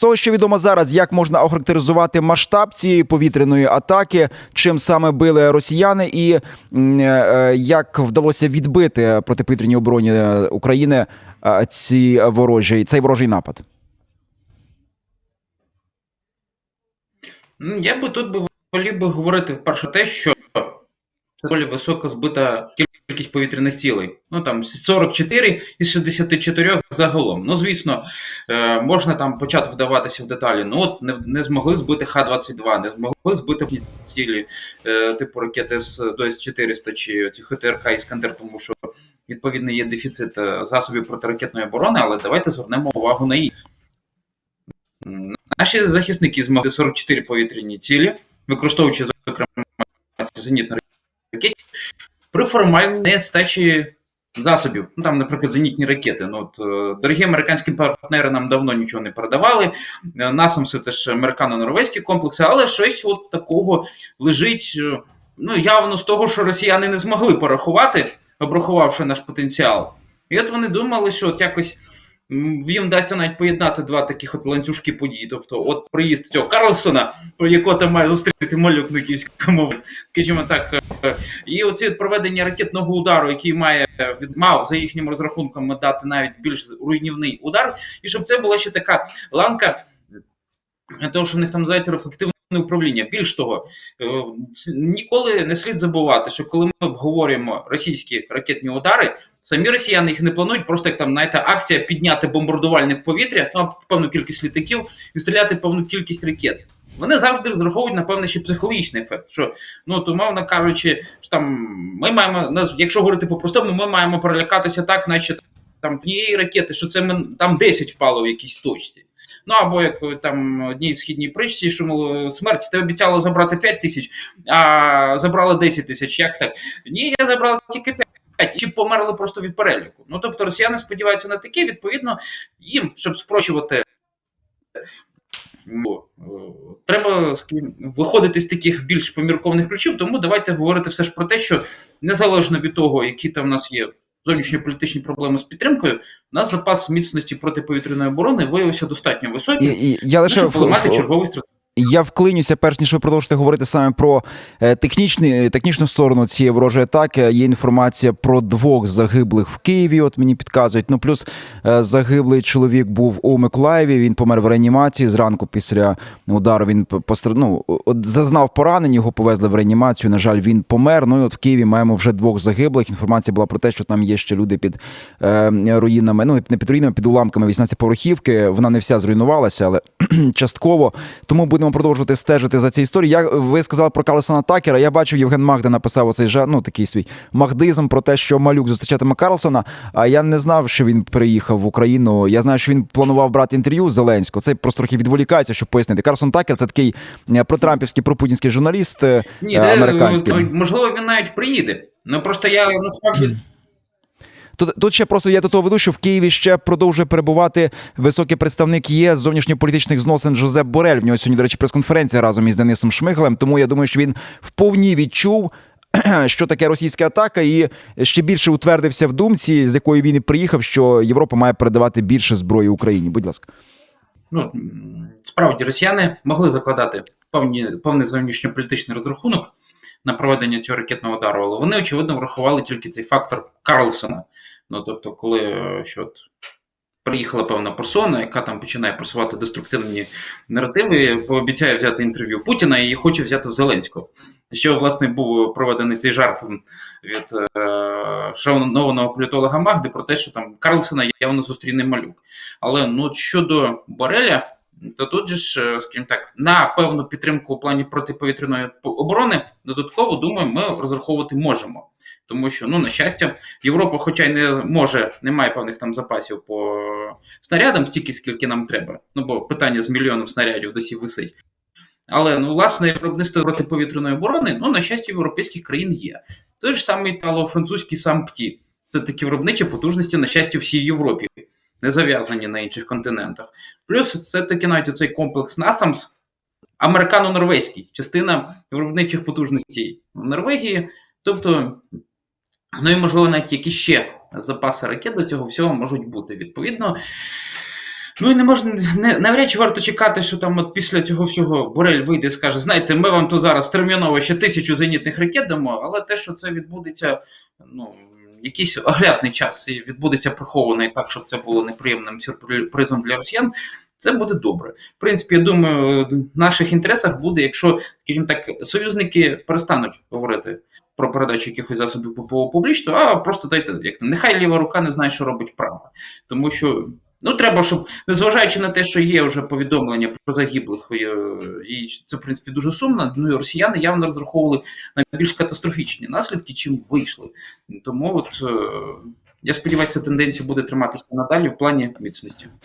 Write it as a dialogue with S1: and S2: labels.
S1: того, що відомо зараз, як можна охарактеризувати масштаб цієї повітряної атаки, чим саме били росіяни, і е, як вдалося відбити протиповітряній обороні е, України е, ці ворожі цей ворожий напад?
S2: Ну, Я би тут би волів би говорити вперше те, що це доволі високо збита кількість повітряних цілей. Ну там 44 із 64 загалом. Ну, звісно, е, можна там почати вдаватися в деталі. Ну от не, не змогли збити Х-22, не змогли збити цілі, е, типу ракети з до С-400 чи ці ХТРК Іскандер, тому що відповідно є дефіцит е, засобів протиракетної оборони, але давайте звернемо увагу на їх. Наші захисники змогли 44 повітряні цілі, використовуючи, зокрема, зенітні ракети, при формальній нестачі засобів. Ну там, наприклад, зенітні ракети. Ну, от, е, дорогі американські партнери нам давно нічого не передавали. Е, Насамси це ж американо-норвезькі комплекси, але щось от такого лежить. е, Ну, явно з того, що росіяни не змогли порахувати, обрахувавши наш потенціал. І от вони думали, що от якось їм вдасться навіть поєднати два таких от ланцюжки подій. Тобто, от приїзд цього Карлсона, про якого там має зустріти малюк на київському мові, скажімо так, е, і оці проведення ракетного удару, який має е, від мав за їхнім розрахунком дати навіть більш руйнівний удар, і щоб це була ще така ланка е, того, що в них там називається рефлективне управління. Більш того, е, ніколи не слід забувати, що коли ми обговорюємо російські ракетні удари, самі росіяни їх не планують, просто як там знаєте, акція підняти бомбардувальник повітря, ну, певну кількість літаків і стріляти певну кількість ракет. Вони завжди розраховують на певний ще психологічний ефект. Що ну то мовно кажучи, що там ми маємо нас, якщо говорити по-простому, ми маємо перелякатися так, наче там однієї ракети, що це там 10 впало в якійсь точці. Ну або як там одній східній притчі, що мов, смерть тебе обіцяло забрати 5 тисяч, а забрали 10 тисяч. Як так? Ні, я забрала тільки 5. Чи померли просто від переліку. Ну тобто росіяни сподіваються на таке, відповідно, їм, щоб спрощувати. Треба виходити з таких більш поміркованих ключів, тому давайте говорити все ж про те, що незалежно від того, які там в нас є зовнішньополітичні проблеми з підтримкою, у нас запас міцності протиповітряної оборони виявився достатньо
S1: І,
S2: високим,
S1: і я
S2: ну,
S1: лише
S2: щоб
S1: в- в-
S2: черговий стратегічний
S1: Я вклинюся, перш ніж ви продовжите говорити саме про е, технічний, технічну сторону цієї ворожої атаки. Є інформація про двох загиблих в Києві. От мені підказують. Ну плюс е, загиблий чоловік був у Миколаєві. Він помер в реанімації. Зранку після удару він постр... ну, от зазнав поранень. Його повезли в реанімацію. На жаль, він помер. Ну і от в Києві маємо вже двох загиблих. Інформація була про те, що там є ще люди під е, руїнами. Ну не під руїнами, під уламками 18-поверхівки. Вона не вся зруйнувалася, але частково. Тому будемо продовжувати стежити за цією історією. Я ви сказали про Карлсона Такера. Я бачив, Євген Магда написав оцей жа, ну, такий свій магдизм про те, що малюк зустрічатиме Карлсона. А я не знав, що він приїхав в Україну. Я знаю, що він планував брати інтерв'ю з Зеленського. Це просто трохи відволікається, щоб пояснити. Карлсон Такер це такий е, протрампівський, пропутінський журналіст е,
S2: Ні, це,
S1: американський.
S2: е, можливо, він навіть приїде. Ну просто я насправді
S1: Тут, тут ще просто я до того веду, що в Києві ще продовжує перебувати високий представник ЄС зовнішньополітичних зносин Жозеп Борель. В нього сьогодні, до речі, прес-конференція разом із Денисом Шмигалем. Тому я думаю, що він вповні відчув. Що таке російська атака, і ще більше утвердився в думці, з якої він і приїхав, що Європа має передавати більше зброї Україні. Будь ласка,
S2: ну, справді росіяни могли закладати певні, певний зовнішньополітичний розрахунок на проведення цього ракетного удару, але вони, очевидно, врахували тільки цей фактор Карлсона. Ну, тобто, коли е, що от, приїхала певна персона, яка там починає просувати деструктивні наративи, пообіцяє взяти інтерв'ю Путіна і хоче взяти в Зеленського. Що, власне, був проведений цей жарт від е, шанованого політолога Магди про те, що там Карлсона явно зустріне малюк. Але ну щодо Бореля, то тут же ж, е, скажімо так, на певну підтримку у плані протиповітряної оборони додатково думаю, ми розраховувати можемо. Тому що, ну, на щастя, Європа, хоча й не може, не має певних там запасів по снарядам, стільки скільки нам треба. Ну, бо питання з мільйоном снарядів досі висить. Але ну, власне виробництво протиповітряної оборони, ну, на щастя, європейських країн є. Той ж самий італо-французький сампті. Це такі виробничі потужності, на щастя, всій Європі, не зав'язані на інших континентах. Плюс це таки навіть цей комплекс NASAMS, американо-норвезький, частина виробничих потужностей в Норвегії. Тобто, ну і можливо, навіть які ще запаси ракет до цього всього можуть бути. Відповідно, Ну і не можна не навряд чи варто чекати, що там от після цього всього Борель вийде і скаже: знаєте, ми вам тут зараз терміново ще тисячу зенітних ракет дамо, але те, що це відбудеться, ну якийсь оглядний час і відбудеться прихований так, щоб це було неприємним сюрпризом для росіян. Це буде добре. В принципі, я думаю, в наших інтересах буде, якщо, скажімо так, союзники перестануть говорити про передачу якихось засобів ППО публічно, а просто дайте як нехай ліва рука не знає, що робить права. Тому що ну треба, щоб незважаючи на те, що є вже повідомлення про загиблих, е, і це в принципі дуже сумно. Ну і росіяни явно розраховували на більш катастрофічні наслідки, чим вийшли. Тому от е, я сподіваюся, ця тенденція буде триматися надалі в плані міцності.